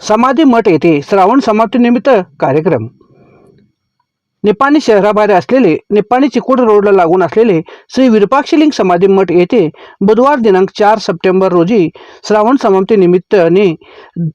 समाधी मठ येथे श्रावण समाप्तीनिमित्त कार्यक्रम. निपाणी शहराबाहेर असलेले निपाणी चिकोड रोडला लागून असलेले श्री विरूपाक्षलिंग समाधी मठ येथे बुधवार दिनांक चार सप्टेंबर रोजी श्रावण समाप्तीनिमित्ताने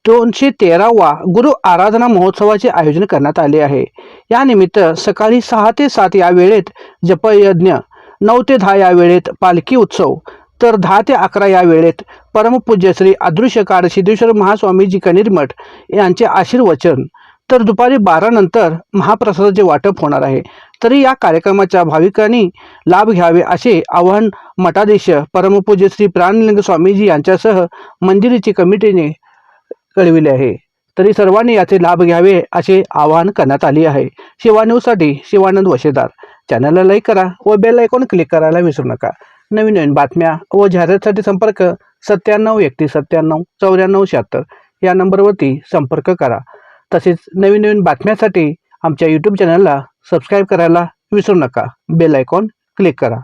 दोनशे तेरावा गुरु आराधना महोत्सवाचे आयोजन करण्यात आले आहे. यानिमित्त सकाळी सहा ते सात या वेळेत जपयज्ञ नऊ ते दहा या वेळेत पालखी उत्सव तर दहा ते अकरा या वेळेत परमपूज्य श्री अदृश्यकार सिद्धेश्वर महास्वामीजी कणीरमठ यांचे आशीर्वचन तर दुपारी बारानंतर महाप्रसादाचे वाटप होणार आहे. तरी या कार्यक्रमाच्या भाविकांनी लाभ घ्यावे असे आवाहन मठाधीश परमपूज्य श्री प्राणलिंग स्वामीजी यांच्यासह मंदिराची कमिटीने कळविले आहे. तरी सर्वांनी याचे लाभ घ्यावे असे आवाहन करण्यात आले आहे. शिवान्यूसाठी शिवानंद वशेदार. चॅनलला लाईक करा व बेल आयकॉन क्लिक करायला विसरू नका. नवीन नवीन बातम्या व जाहिरातीसाठी संपर्क सत्त्याण्णव एकतीस सत्त्याण्णव चौऱ्याण्णव शहात्तर या नंबरवरती संपर्क करा. तसेच नवीन नवीन बातम्यांसाठी आमच्या यूट्यूब चॅनलला सबस्क्राईब करायला विसरू नका. बेल आयकॉन क्लिक करा.